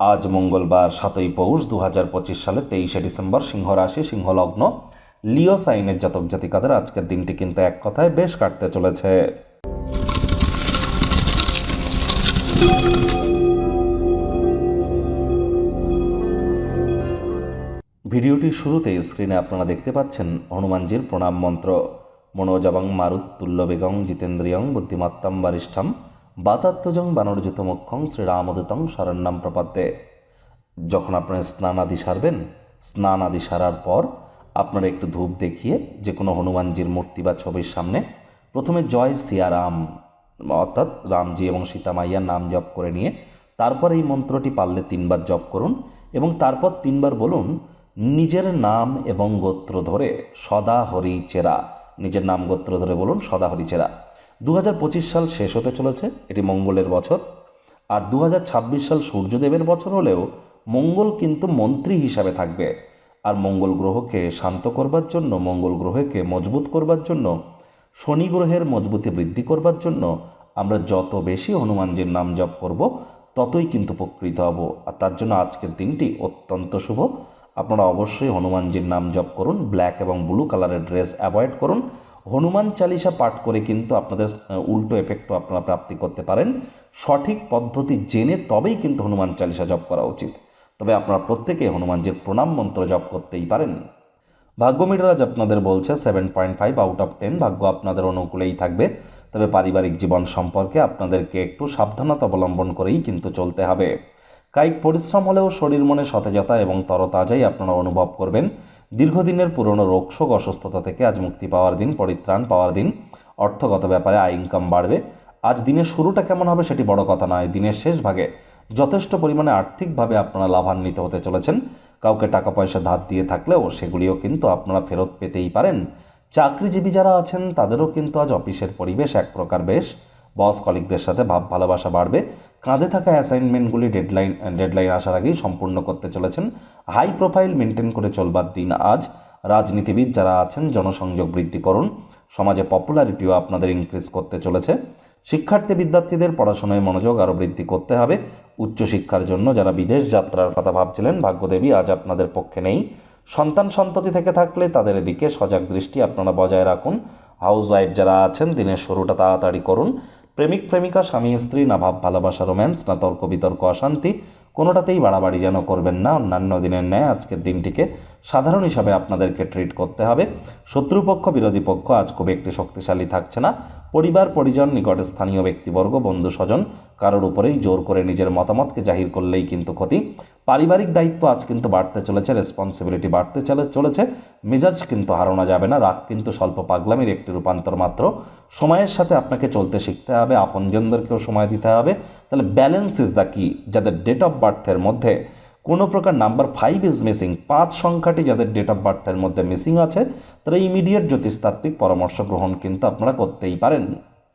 আজ মঙ্গলবার সাতই পৌষ দু হাজার পঁচিশ সালে তেইশে ডিসেম্বর সিংহ রাশি সিংহ লগ্ন লিও সাইনের জাতক জাতিকাদের আজকের দিনটি কিন্তু এক কথায় বেশ কাটতে চলেছে। ভিডিওটির শুরুতে স্ক্রিনে আপনারা দেখতে পাচ্ছেন হনুমানজির প্রণাম মন্ত্র। মনোজবং মারুত তুল্য জিতেন্দ্রিয়ং বুদ্ধিমত্তাম বারিষ্ঠাম। বাতাত্মজং বানরজিত মুখ্যং শ্রীরামদূতং শরণ্যাম প্রপদ্যে। যখন আপনারা স্নান আদি সারবেন স্নান আদি সারার পর আপনারা একটু ধূপ দেখিয়ে যে কোনো হনুমানজির মূর্তি বা ছবির সামনে প্রথমে জয় সিয়ারাম, অর্থাৎ রামজি এবং সীতা মাইয়ার নাম জপ করে নিয়ে তারপর এই মন্ত্রটি পারলে তিনবার জপ করুন এবং তারপর তিনবার বলুন, নিজের নাম এবং গোত্র ধরে সদা হরি চেরা। নিজের নাম গোত্র ধরে বলুন, সদা হরি চেরা। দু হাজার পঁচিশ সাল শেষ হতে চলেছে, এটি মঙ্গলের বছর। আর দু হাজার ছাব্বিশ সাল সূর্যদেবের বছর হলেও মঙ্গল কিন্তু মন্ত্রী হিসাবে থাকবে। আর মঙ্গল গ্রহকে শান্ত করবার জন্য, মঙ্গল গ্রহকে মজবুত করবার জন্য, শনি গ্রহের মজবুতি বৃদ্ধি করবার জন্য আমরা যত বেশি হনুমানজির নাম জপ করব, ততই কিন্তু উপকৃত হব। আর তার জন্য আজকের দিনটি অত্যন্ত শুভ। আপনারা অবশ্যই হনুমানজির নাম জপ করুন, ব্ল্যাক এবং ব্লু কালারের ড্রেস অ্যাভয়েড করুন। হনুমান চালিসা পাঠ করে কিন্তু আপনাদের উল্টো এফেক্টও আপনারা প্রাপ্তি করতে পারেন। সঠিক পদ্ধতি জেনে তবেই কিন্তু হনুমান চালিসা জপ করা উচিত। তবে আপনারা প্রত্যেকে হনুমানজির প্রণাম মন্ত্র জপ করতেই পারেন। ভাগ্য মিটারাজ আপনাদের বলছে seven point five out of ten ভাগ্য আপনাদের অনুকূলেই থাকবে। তবে পারিবারিক জীবন সম্পর্কে আপনাদেরকে একটু সাবধানতা অবলম্বন করেই কিন্তু চলতে হবে। কায়িক পরিশ্রম হলেও শরীর মনে সতেজতা এবং তরতাজাই আপনারা অনুভব করবেন। দীর্ঘদিনের পুরনো রোগশোক অসুস্থতা থেকে আজ মুক্তি পাওয়ার দিন, পরিত্রাণ পাওয়ার দিন। অর্থগত ব্যাপারে আয়, ইনকাম বাড়বে। আজ দিনের শুরুটা কেমন হবে সেটি বড় কথা নয়। দিনের শেষ ভাগে যথেষ্ট পরিমাণে আর্থিকভাবে আপনারা লাভান্বিত হতে চলেছেন। কাউকে টাকা পয়সা ধার দিয়ে থাকলেও সেগুলিও কিন্তু আপনারা ফেরত পেতেই পারেন। চাকরিজীবী যারা আছেন, তাদেরও কিন্তু আজ অফিসের পরিবেশ এক প্রকার বেশ। বস কলিকদের সাথে ভাব ভালোবাসা বাড়বে। কাঁধে থাকা অ্যাসাইনমেন্টগুলি ডেডলাইন ডেডলাইন আসার আগেই সম্পূর্ণ করতে চলেছেন। হাই প্রোফাইল মেনটেন করে চলবার দিন আজ। রাজনীতিবিদ যারা আছেন, জনসংযোগ বৃদ্ধি করুন। সমাজে পপুলারিটিও আপনাদের ইনক্রিজ করতে চলেছে। শিক্ষার্থী বিদ্যার্থীদের পড়াশোনায় মনোযোগ আরও বৃদ্ধি করতে হবে। উচ্চশিক্ষার জন্য যারা বিদেশ যাত্রার কথা ভাবছিলেন, ভাগ্যদেবী আজ আপনাদের পক্ষে নেই। সন্তান সন্ততি থেকে থাকলে তাদের দিকে সজাগ দৃষ্টি আপনারা বজায় রাখুন। হাউস ওয়াইফ যারা আছেন, দিনের শুরুটা তাড়াতাড়ি করুন। প্রেমিক, প্রেমিকা, স্বামী, স্ত্রী, না ভাব, ভালোবাসা, রোম্যান্স, না তর্ক, বিতর্ক, অশান্তি, কোনোটাতেই বাড়াবাড়ি যেন করবেন না। অন্যান্য দিনের ন্যায় আজকের দিনটিকে সাধারণ হিসাবে আপনাদেরকে ট্রিট করতে হবে। শত্রুপক্ষ, বিরোধী পক্ষ আজ খুব একটি শক্তিশালী থাকছে না। পরিবার, পরিজন, নিকটে স্থানীয় ব্যক্তিবর্গ বন্ধু স্বজন কারোর উপরেই জোর করে নিজের মতামতকে জাহির করলেই কিন্তু ক্ষতি। পারিবারিক দায়িত্ব আজ কিন্তু বাড়তে চলেছে রেসপন্সিবিলিটি বাড়তে চলে, চলেছে। মেজাজ কিন্তু হারানো যাবে না, রাগ কিন্তু স্বল্প পাগলামির একটি রূপান্তর মাত্র। সময়ের সাথে আপনাকে চলতে শিখতে হবে, আপনজনদেরকেও সময় দিতে হবে। তাহলে ব্যালেন্স ইজ দ্য কি যাদের ডেট অফ বার্থের মধ্যে কোনো প্রকার নাম্বার ফাইভ ইজ মিসিং পাঁচ সংখ্যাটি যাদের ডেট অফ বার্থের মধ্যে মিসিং আছে, তারা ইমিডিয়েট জ্যোতিষতাত্ত্বিক পরামর্শ গ্রহণ কিন্তু আপনারা করতেই পারেন।